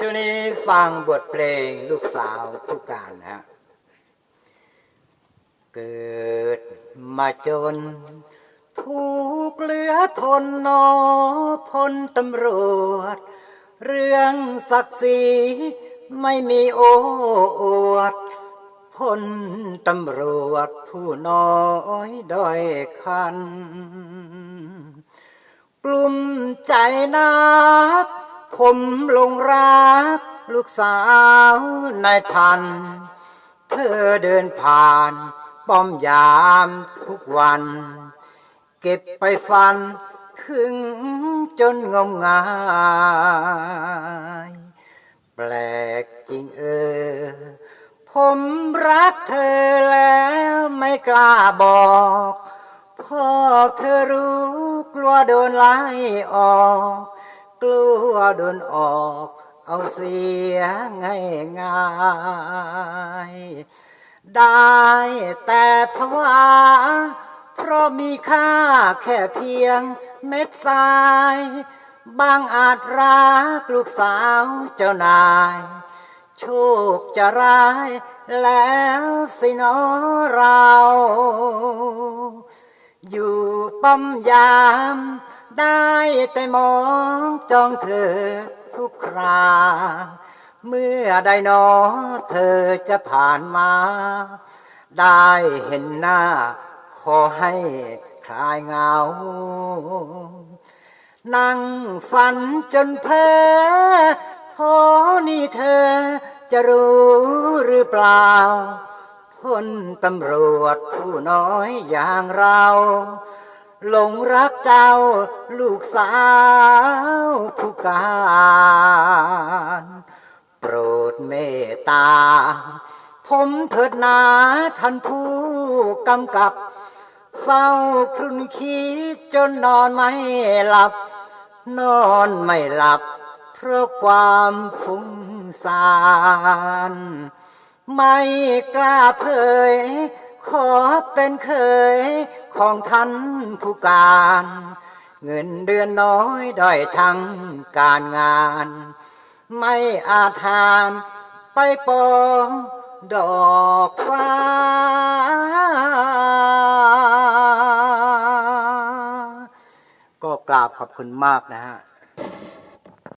ช่วงนี้ฟังบทเพลงลูกสาวผู้การนะฮะเกิดมาจน ถูกเหลือทนนอพลตำรวจ เรื่องศักดิ์ศรีไม่มีโอ้อวดพลตำรวจผู้น้อยด้อยคัน กลุ่มใจนัก ผมลงรัก ลูกสาวนายพัน เธอเดินผ่าน ป้อมยามทุกวัน เก็บไปฟัน ถึงจนงมงาย แปลกจริงเออ ผมรักเธอแล้วไม่กล้าบอกเพ่อเธอรู้กลัวโดนไล่ออก กลัวโดนออก เอาเสียง่ายง่ายๆได้แต่ภาวะเพราะมีค่าแค่เพียงเม็ดทรายบางอาจรักลูกสาวเจ้านาย โชคจะร้ายแล้วสินอเรา อยู่ปั๊มยาม ได้แต่มองจ้องเธอทุกครา เมื่อใดหนอเธอจะผ่านมา ได้เห็นหน้า ขอให้คลายเหงา นั่งฝันจนเพ้อพอนี่เธอจะรู้หรือเปล่าพลตำรวจผู้น้อยอย่างเรา หลงรักเจ้า ลูกสาวผู้การโปรดเมตตา ผมเถิดนาท่านผู้กำกับ เฝ้าครุนคิดจนนอนไม่หลับ นอนไม่หลับ เพราะความฟุ้งซ่าน ไม่กล้าเผย ขอเป็นเคยของท่านผู้การ เงินเดือนน้อยด้อยทั้งการงาน ไม่อาจทานไปปองดอกฟ้า ก็กราบขอบคุณมากนะฮะ